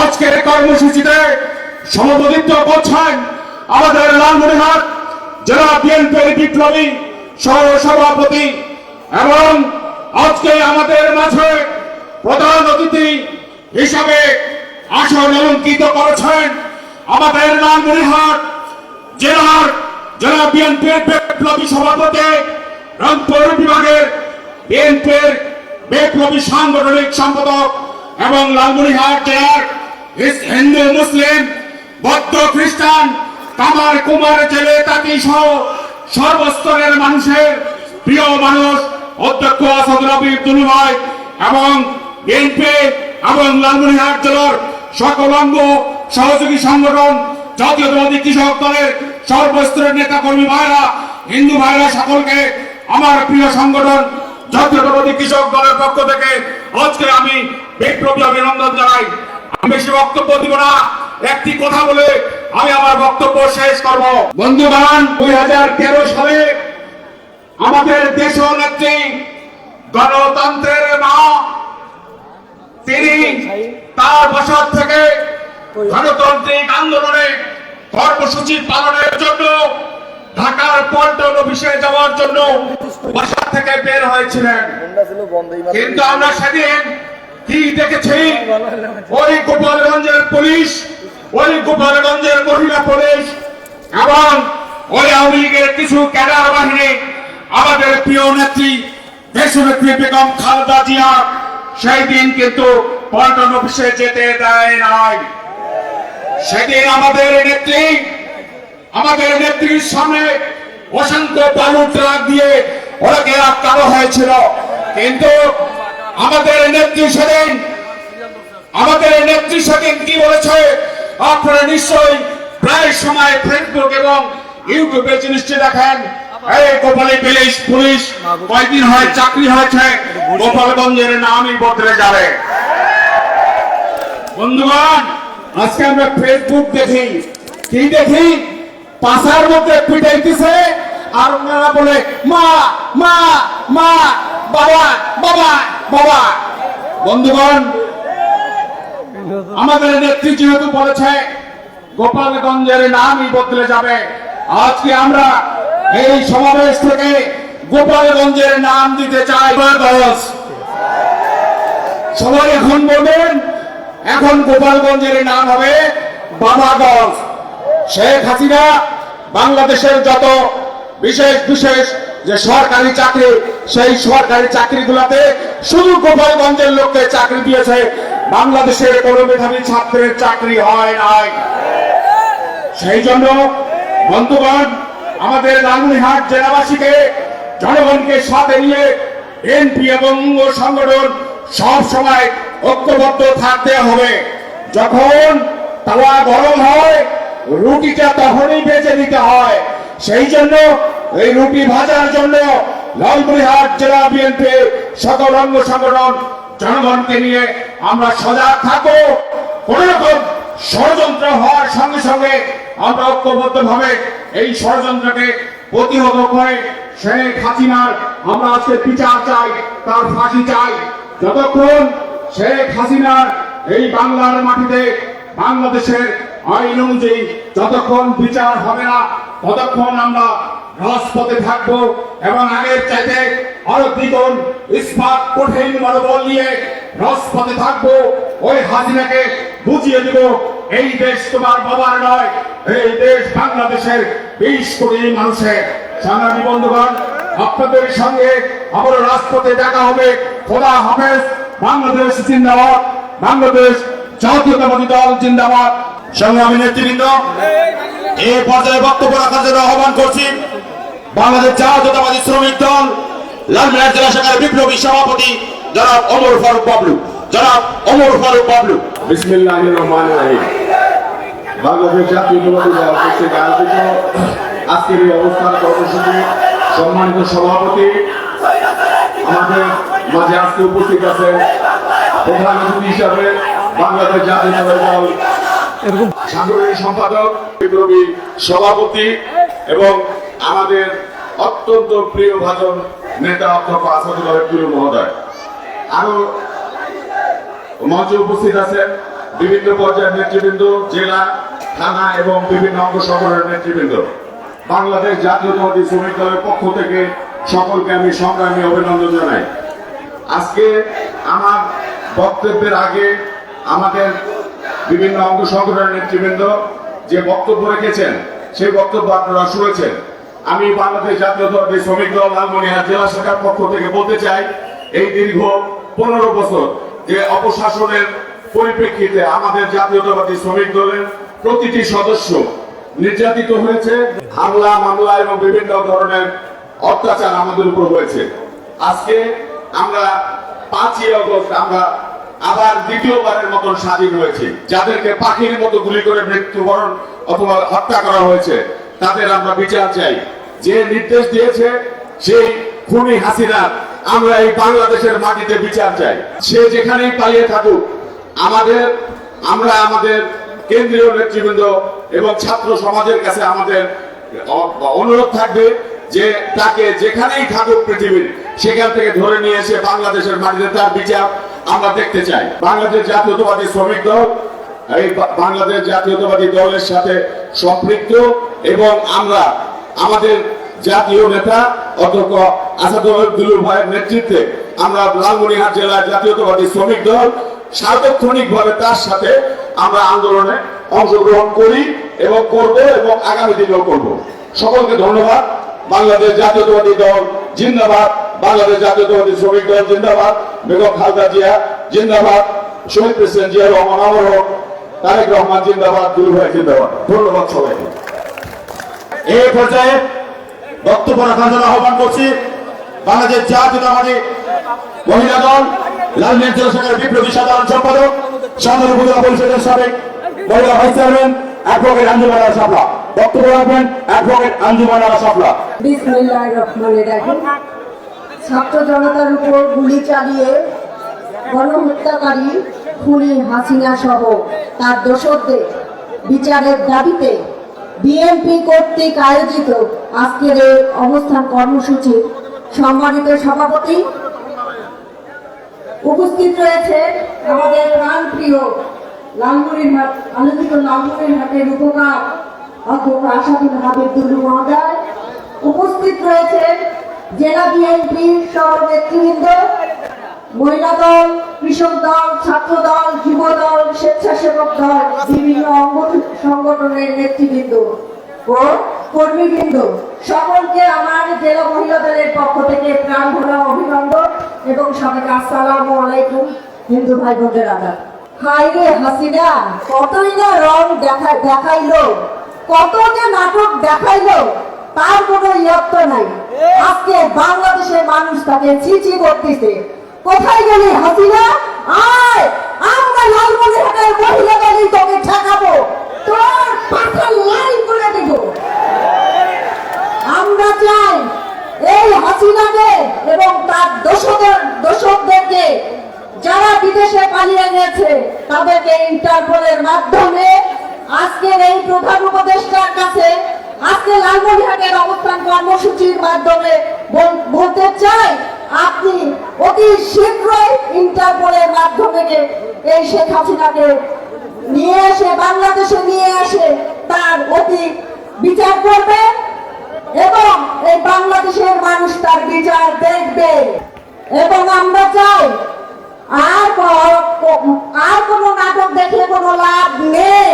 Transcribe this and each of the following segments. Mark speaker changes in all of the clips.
Speaker 1: আজকের কর্মসূচিতে সভাপতিত্ব করছেন আমাদের লালমনিরহাট জেলা বিএনপির বিপ্লবী সহ সভাপতি এবং আজকে আমাদের মাঝে প্রধান অতিথি হিসাবে আসন অলঙ্কিত করেছেন আমাদের লালমনিরহাট জেলার জেলা বিএনপির বিপ্লবী সভাপতি রংপুর বিভাগের বিএনপির বিপ্লবী সাংগঠনিক সম্পাদক এবং লালমনিরহাট জেলার হিন্দু, মুসলিম, বৌদ্ধ, খ্রিস্টান, কামার কুমার, জেলে, তাঁতি সহ সর্বস্তরের মানুষের প্রিয় মানুষ অধ্যক্ষ আসাদ রবি দুলু ভাই এবং বিএনপি এবং লালমনিরহাট জেলার সকল অঙ্গ সহযোগী সংগঠন, জাতীয়তাবাদী কৃষক দলের সর্বস্তরের নেতা কর্মী ভাইরা, হিন্দু ভাইরা সকলকে আমার প্রিয় সংগঠন, জাতীয়তাবাদী কৃষক দলের পক্ষ থেকে আজকে আমি বিপ্লবী অভিনন্দন জানাই। আমি বেশি বক্তব্য দিব না। একটি কথা বলে আমি আমার বক্তব্য শেষ করব। বন্ধুগণ দুই হাজার তেরো সালে আমাদের দেশ নেত্রী গণতন্ত্রের মা তিনি তার বছর থেকে গণতান্ত্রিক আন্দোলনে কর্মসূচি পালনের জন্য ঢাকার পল্টন অফিসে যাওয়ার জন্য বাসা থেকে বের হয়েছিলেন। কিন্তু আমরা সেদিন কি দেখেছি। ওই গোপালগঞ্জের পুলিশ, ওই গোপালগঞ্জের মহিলা পুলিশ এবং ওই আওয়ামী লীগের কিছু ক্যাডার বাহিনী, আমাদের প্রিয় নেত্রী দেশনেত্রী বেগম খালেদা জিয়া, সেই দিন কিন্তু পল্টন অফিসে যেতে দেয় নাই। সেদিন আমাদের নেত্রী, আমাদের নেত্রীর সামনে অসংখ্য বালু ট্রাক দিয়ে ওনাকে আটকানো হয়েছিল। কিন্তু আমাদের নেত্রী সেদিন, আমাদের নেত্রী সেদিন কি বলেছে? আপনারা নিশ্চয়ই প্রায় সময় ফেসবুক এবং ইউটিউবে জিনিসটি দেখেন। পুলিশ হয় চাকরি আজকে আমরা দেখি। দেখি? পাশার মধ্যে আর ওনারা বলে, মা মা মা, বাবা বাবা। বাবা বন্ধুগণ, আমাদের নেত্রী যেহেতু বলেছে, গোপালগঞ্জের নামই বদলে যাবে। আজকে আমরা এই সমাবেশ থেকে গোপালগঞ্জের নাম দিতে চাই। সবাই এখন বলবেন, এখন গোপালগঞ্জের নাম হবে বাবাগঞ্জ শেখ হাসিনা বাংলাদেশের যত বিশেষ বিশেষ যে সরকারি চাকরি সেই সরকারি চাকরিগুলোতে শুধু গোপালগঞ্জের লোককে চাকরি দিয়েছে, বাংলাদেশের কোনো মেধাবী ছাত্রের চাকরি হয় নাই। সেই জন্য বন্ধুগণ, আমাদের লালমনিহাট জেলাবাসীকে, জনগণকে সাথে নিয়ে এনপি এবং সংগঠন সব সময় ঐক্যবদ্ধ থাকতে হবে। যখন তাওয়া গরম হয়, রুটিটা তখনই বেঁচে দিতে হয়। সেই জন্য এই রুটি ভাজার জন্য লালমনিহাট জেলা বিএনপি সকল অঙ্গ সংগঠন, জনগণকে নিয়ে আমরা সজাগ থাকব। কোন রকম ষড়যন্ত্র হওয়ার সঙ্গে সঙ্গে আমরা ঐক্যবদ্ধ ভাবে এই ষড়যন্ত্রকে প্রতিহত করে শেখ হাসিনার আমরা আজকে বিচার চাই, তার ফাঁসি চাই। যতক্ষণ শেখ হাসিনার এই বাংলার মাটিতে বাংলাদেশের আইন অনুযায়ী যতক্ষণ বিচার হবে না, ততক্ষণ আমরা রাজপথে থাকব এবং আগের চাইতে আরও দ্বিগুণ, ইস্পাত, কঠিন মনোবল নিয়ে রাজপথে থাকব। ওই হাসিনাকে বুঝিয়ে দিব, এই দেশ তোমার বাবার নয়, এই দেশ বাংলাদেশের বিশ কোটি মানুষের। সংগ্রামী বন্ধুগণ, আপনাদের সঙ্গে আবার রাজপথে দেখা হবে। খোদা হাফেজ, বাংলাদেশ জিন্দাবাদ, বাংলাদেশ জাতীয়তাবাদী দল জিন্দাবাদ। সংগ্রামী নেতৃবৃন্দ, এই পর্যায়ে বক্তব্য রাখার জন্য আহ্বান করছি। বাংলাদেশ জাতীয়তাবাদী শ্রমিক দল, লালমিনার জেলা শাখার বিপ্লবী সভাপতি জনাব অমর ফারুক বাবলু। জনাব অমর ফারুক বাবলু।
Speaker 2: বিসমিল্লাহ রহমান রাহিম। বাংলাদেশ জাতীয়তাবাদী দল কর্তৃক আয়োজিত আজকের এই অবস্থান কর্মসূচি সম্মানিত সভাপতি। আমাদের মাঝে আজকে উপস্থিত আছেন প্রধান অতিথি হিসাবে বাংলাদেশ জাতীয়তাবাদী দল সম্পাদক, বিপ্লবী সভাপতি এবং আমাদের অত্যন্ত প্রিয় ভাজন নেতা অধ্যক্ষ আসাদুল্লাহ প্রিয় মহোদয়। আরও মঞ্চে উপস্থিত আছেন বিভিন্ন পর্যায়ের নেতৃবৃন্দ, জেলা, থানা এবং বিভিন্ন অঙ্গ সংগঠনের নেতৃবৃন্দ। বাংলাদেশ জাতীয়তাবাদী শ্রমিক দলের পক্ষ থেকে সকলকে আমি সংগ্রামী অভিনন্দন জানাই। আজকে আমার বক্তব্যের আগে আমাদের বিভিন্ন অঙ্গ সংগঠনের নেতৃবৃন্দ যে বক্তব্য রেখেছেন, সেই বক্তব্য আপনারা শুনেছেন। আমি বাংলাদেশ জাতীয়তাবাদী শ্রমিক দল লালমনিরহাট জেলা শাখার পক্ষ থেকে বলতে চাই, এই দীর্ঘ পনেরো বছর যে অপশাসনের পরিপ্রেক্ষিতে আমাদের জাতীয়তাবাদী শ্রমিক দলের প্রতিটি সদস্য নির্যাতিত হয়েছে, হামলা, মামলা এবং বিভিন্ন ধরনের অত্যাচার আমাদের উপর হয়েছে। আজকে আমরা পাঁচই অগস্ট আমরা আবার দ্বিতীয়বারের মতন স্বাধীন হয়েছি। যাদেরকে পাখির মতো গুলি করে মৃত্যুবরণ অথবা হত্যা করা হয়েছে তাদের আমরা বিচার চাই। যে নির্দেশ দিয়েছে, সেই খুনি হাসিনা আমরা এই বাংলাদেশের মাটিতে বিচার চাই। সে যেখানেই পালিয়ে থাকুক, আমাদের, আমরা আমাদের কেন্দ্রীয় নেতৃবৃন্দ এবং ছাত্র সমাজের কাছে আমাদের অনুরোধ থাকবে যে তাকে যেখানেই থাকুক পৃথিবীর, সেখান থেকে ধরে নিয়ে এসে বাংলাদেশের মাটিতে তার বিচার আমরা দেখতে চাই। বাংলাদেশ জাতীয়তাবাদী শ্রমিক দল এই বাংলাদেশ জাতীয়তাবাদী দলের সাথে সম্পৃক্ত এবং আমরা আমাদের জাতীয় নেতা অধ্যক্ষ আসাদুল ভাইয়ের নেতৃত্বে আমরা লালমনিরহাট জেলার জাতীয়তাবাদী শ্রমিক দল সার্বক্ষণিক ভাবে তার সাথে আমরা আন্দোলনে অংশগ্রহণ করি এবং করব এবং আগামী দিনেও করব। সকলকে ধন্যবাদ। বাংলাদেশ জাতীয়তাবাদী দল জিন্দাবাদ। বাংলাদেশ জাতীয়তাবাদী শ্রমিক দল জিন্দাবাদ। বেগম খালদা জিয়া জিন্দাবাদ। শহীদ প্রেসিডেন্ট জিয়া রহমান আমর তারেক রহমান জিন্দাবাদ, দুলু ভাই জিন্দাবাদ। ধন্যবাদ সবাইকে।
Speaker 3: এই পর্যায়ে বক্তব্য রাখার জন্য আহ্বান করছি বাংলাদেশ জাতীয়তাবাদী মহিলা দল লালমিয়া জেলা শাখার বিপ্লবী সাধারণ সম্পাদক সদর উপজেলা পরিষদের সাবেক মহিলা vice chairman, advocate Anjuman Safla বক্তব্য রাখবেন অ্যাডভোকেট আঞ্জুমান সাফলা
Speaker 4: ছাত্র জনতার উপর গুলি চালিয়ে গণহত্যাকারী খুনি হাসিনা সহ তার দোষরদের বিচারের দাবিতে বিএনপি কর্তৃক আয়োজিত আজকের এই অবস্থান কর্মসূচি সম্মানিত সভাপতি, উপস্থিত রয়েছে আমাদের প্রাণপ্রিয় লালমনিরহাট আলোচিত লালমনিরহাটের উপকার অধ্যক্ষ আসাদুল হাবিব দুলু মহোদয়, উপস্থিত রয়েছে জেলা বিএনপির সহ নেতৃবৃন্দ, মহিলা দল কৃষক দল ছাত্র দল যুব দল স্বেচ্ছাসেবক দল, বিভিন্ন অঙ্গ সংগঠনের নেতৃবৃন্দ ও কর্মীবৃন্দ, সকলকে আমার জেলা মহিলা দলের পক্ষ থেকে প্রাণ ভরা অভিনন্দন এবং সবাইকে আসসালাম আলাইকুম, হিন্দু ভাই বোনদের আদাব। হাই রে হাসিনা, কতই না রং দেখা দেখাইলো কত যে নাটক দেখাইলো, তার কোনো ইয়ত্ত নাই। আজকে বাংলাদেশের মানুষ তাকে চিচি করতেছে। কোথায় গেলি, হাসিনা? আয়, আমরা লালমনিরহাটের মহিলা দলই তোকে ঠেকাবো। তোর পাথর লাইন করে দেবো। আমরা চাই এই হাসিনাকে এবং তার দোষদের দোষকদেরকে যারা বিদেশে পালিয়ে গেছে, তাদেরকে ইন্টারপোলের মাধ্যমে আজকের এই প্রধান উপদেষ্টার কাছে, আজকে লালমনিরহাটের অবস্থান কর্মসূচির মাধ্যমে বলতে চাই আপনি অতি শীঘ্রই ইন্টারপোলের মাধ্যমে এই শেখ হাসিনাকে নিয়ে এসে, বাংলাদেশে নিয়ে এসে তার অতি বিচার করবে এবং এই বাংলাদেশের মানুষ তার বিচার দেখবে। এবং আমরা চাই আর আর কোনো নাটক দেখে কোনো লাভ নেই।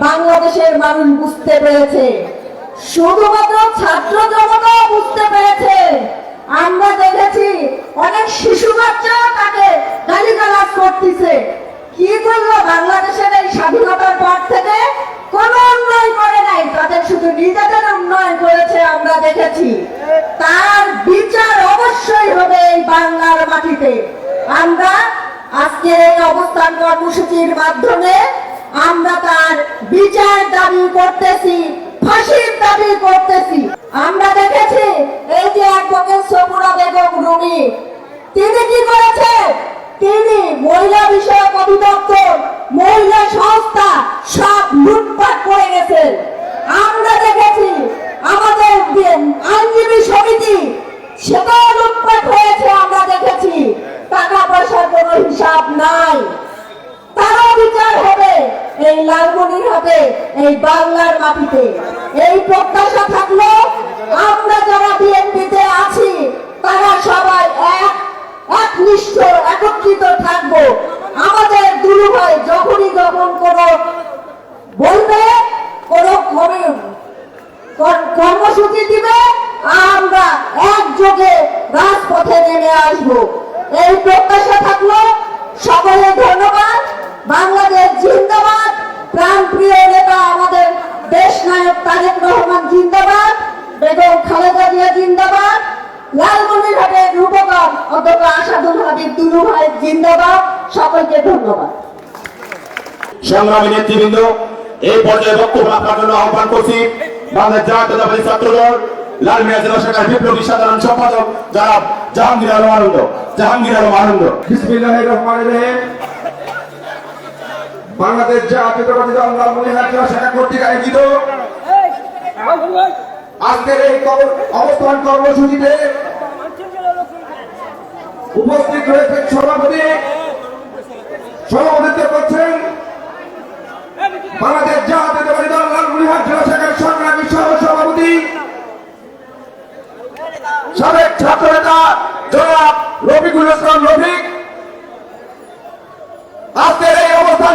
Speaker 4: বাংলাদেশের মানুষ বুঝতে পেরেছে। শুধুমাত্র ছাত্র জনতা বুঝতে পেরেছে। আমরা দেখেছি অনেক শিশু বাচ্চা তাকে গালিগালাজ করতেছে। কি করল বাংলাদেশের এই স্বাধীনতার পর থেকে? কোন উন্নয়ন করে নাই। তাদের শুধু নিজেদের উন্নয়ন করেছে আমরা দেখেছি। তার বিচার অবশ্যই হবে এই বাংলার মাটিতে। আমরা আজকে এই অবস্থান কর্মসূচির মাধ্যমে আমরা তার বিচার দাবি করতেছি। ফাঁসির দাবি করতেছি। আমরা দেখেছি, এই যে একজন সবুরা বেগম রুমি, তিনি কি করেছে তিনি মহিলা বিষয়ক অধিদপ্তর, মহিলা সংস্থা সব লুটপাট করে গেছেন আমরা দেখেছি আমাদের যে আইনজীবী সমিতি সেটাও লুটপাট হয়েছে আমরা দেখেছি টাকা পয়সার কোনো হিসাব নাই তারাও বিচার হবে এই লালমনিরহাটে এই বাংলার মাটিতে এই প্রত্যাশা থাকল আমরা যারা বিএনপিতে আছি তারা সবাই এক একনিষ্ঠ একত্রিত থাকব। আমাদের দুলু ভাই যখনই যখন কোনো বলবে, কোনো কর্মসূচি দিবে, আমরা একযোগে রাজপথে নেমে আসব। এই প্রত্যাশা থাকল সকলে ধন্যবাদ। বাংলাদেশ জিন্দাবাদ। প্রাণপ্রিয় নেতা আমাদের দেশ নায়ক তারেক রহমান জিন্দাবাদ। বেগম খালেদা জিয়া জিন্দাবাদ। লালমনিরহাটের রূপকার অধ্যক্ষ আসাদুল হাবিব দুলু ভাই জিন্দাবাদ। সকলকে ধন্যবাদ।
Speaker 1: সংগ্রামী নেতৃবৃন্দ এই পর্যায়ে বক্তব্য রাখার জন্য আহ্বান করছি বাংলাদেশ জাতীয়তাবাদী ছাত্রদল লাল মিয়া জেলা শাখার বিপ্লবী সাধারণ সম্পাদক যারা জাহাঙ্গীর আলম আনন্দ। জাহাঙ্গীর আলম আনন্দ।
Speaker 5: বিসমিল্লাহির রহমানির রহিম। বাংলাদেশ জাতীয়তাবাদী দল লালমনিরহাট জেলা শাখা কর্তৃক আয়োজিত আজকের এই অবস্থান কর্মসূচিতে উপস্থিত রয়েছেন সভাপতি। সভাপতিত্ব করছেন বাংলাদেশ জাতীয়তাবাদী দল, লালমনিরহাট জেলা শাখার সংগ্রামী সহ সভাপতি সাবেক ছাত্র নেতা জনাব রফিকুল ইসলাম রফিক। আজকের এই অবস্থান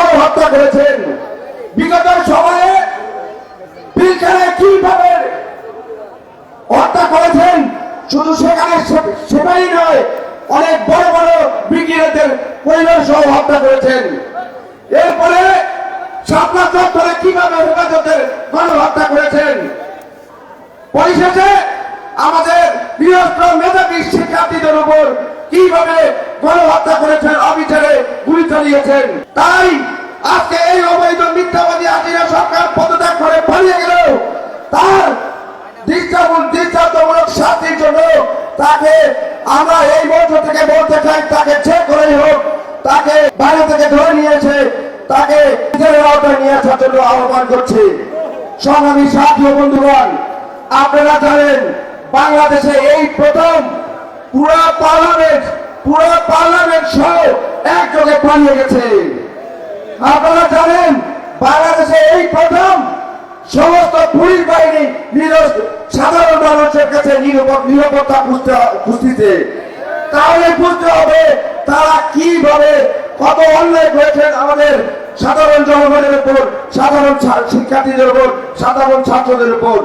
Speaker 5: তিনি গণহত্যা করেছেন। বিগত সময়ে পিলখানায় কীভাবে হত্যা করেছেন, শুধু সেখানে সেটাই নয়, অনেক বড় বড় ব্রিগেডের পরিবার সহ হত্যা করেছেন। এরপরে শাপলা চত্বরে কীভাবে হেফাজতের গণহত্যা করেছেন? পরিশেষে আমাদের বৃহত্তর মেধাবী শিক্ষার্থীদের উপর কীভাবে গণহত্যা করেছেন, অবিচারে গুলি চালিয়েছেন। তাই আজকে এই অবৈধ মিথ্যাবাদী হাজিরা সরকার পদত্যাগ করে পালিয়ে গেল তার দৃষ্টান্তমূলক শাস্তির জন্য তাকে আমরা এই মঞ্চ থেকে বলতে চাই, তাকে যে করেই হোক, তাকে বাইরে থেকে ধরে নিয়েছে, তাকে নিজের আওতায় নিয়ে আসার জন্য আহ্বান করছি। সংগ্রামী সাথী বন্ধুগণ, আপনারা জানেন, বাংলাদেশে এই প্রথম পুরা পার্লামেন্ট পুরা পার্লামেন্ট সহ একযোগে পালিয়ে গেছে। আপনারা জানেন, বাংলাদেশে এই প্রথম সমস্ত পুলিশ বাহিনী সাধারণ মানুষের কাছে নিরাপত্তা খুঁজতে খুঁজতেছে তাহলে বুঝতে হবে তারা কীভাবে কত অন্যায় করেছেন আমাদের সাধারণ জনগণের উপর, সাধারণ শিক্ষার্থীদের উপর, সাধারণ ছাত্রদের উপর।